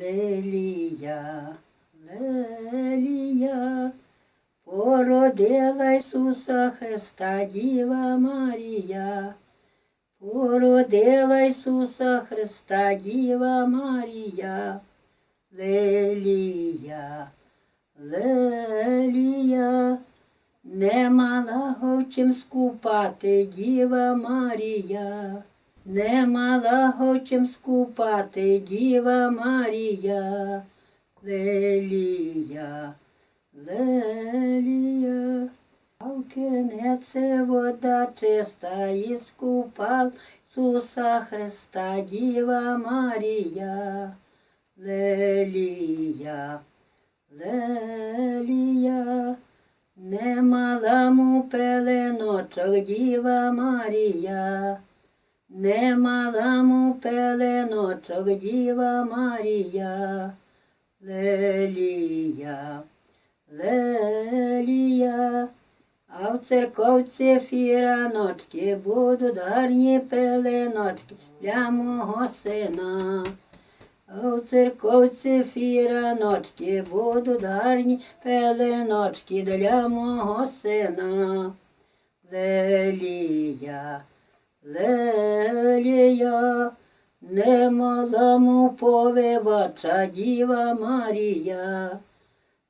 Лелія, Лелія, породила Ісуса Христа, Діва Марія. Породила Ісуса Христа, Діва Марія. Лелія, Лелія, не мала чим скупати Діва Марія, не мала го скупати Діва Марія, Лелія, Лелія. А в вода чиста і скупав Ісуса Христа, Діва Марія, Лелія, Лелія, не мала пеленочок Діва Марія, не мала му пеленочок Діва Марія, Лелія, Лелія, а в церковці фіраночки будуть гарні пеленочки для мого сина. А в церковці фіраночки будуть гарні пеленочки для мого сина. Лелія, Лелія, не малому повивача Діва Марія.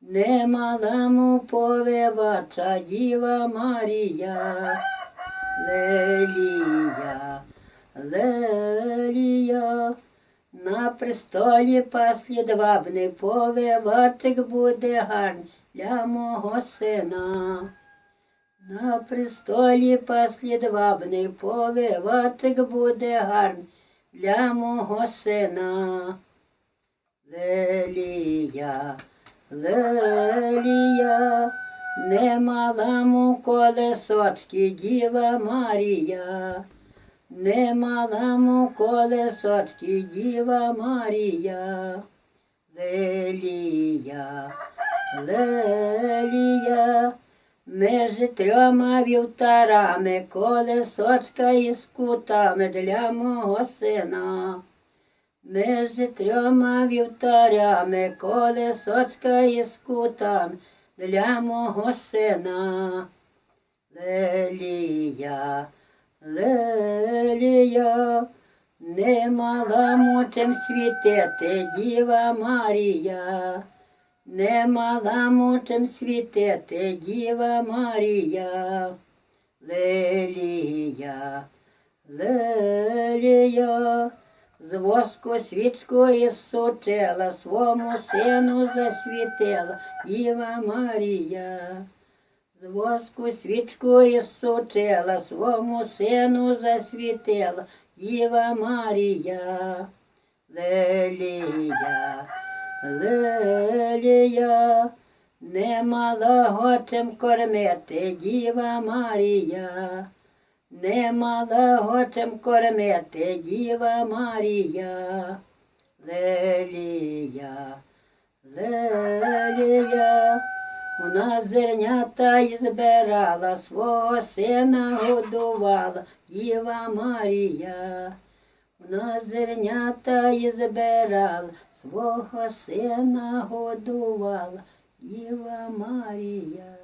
Не малому повивача Діва Марія, Лелія, Лелія, на престолі послідвабний повивачик буде гарний для мого сина. На престолі послідвабний повивачик буде гарний для мого сина. Лелія, Лелія, не мала му колесочки Діва Марія, не мала му колесочки Діва Марія, Лелія, Лелія, між трьома вівтарами колесочка із кутами для мого сина. Між трьома вівтарями колесочка із кутами для мого сина. Лелія, Лелія, не мала мучим світити Діва Марія, не мала мучим світити Діва Марія. Лелія, Лелія, з воску із сучела, свому сину засвітила Діва Марія. З воску із сучела, свому сину засвітила Діва Марія. Лелія, Лелія, не мала чим кормити Діва Марія. Не мала чим кормити Діва Марія. Лелія, Лелія, вона зернята і збирала, свого сина годувала Діва Марія. Вона зернята і збирала, свого сина годувала Діва Марія.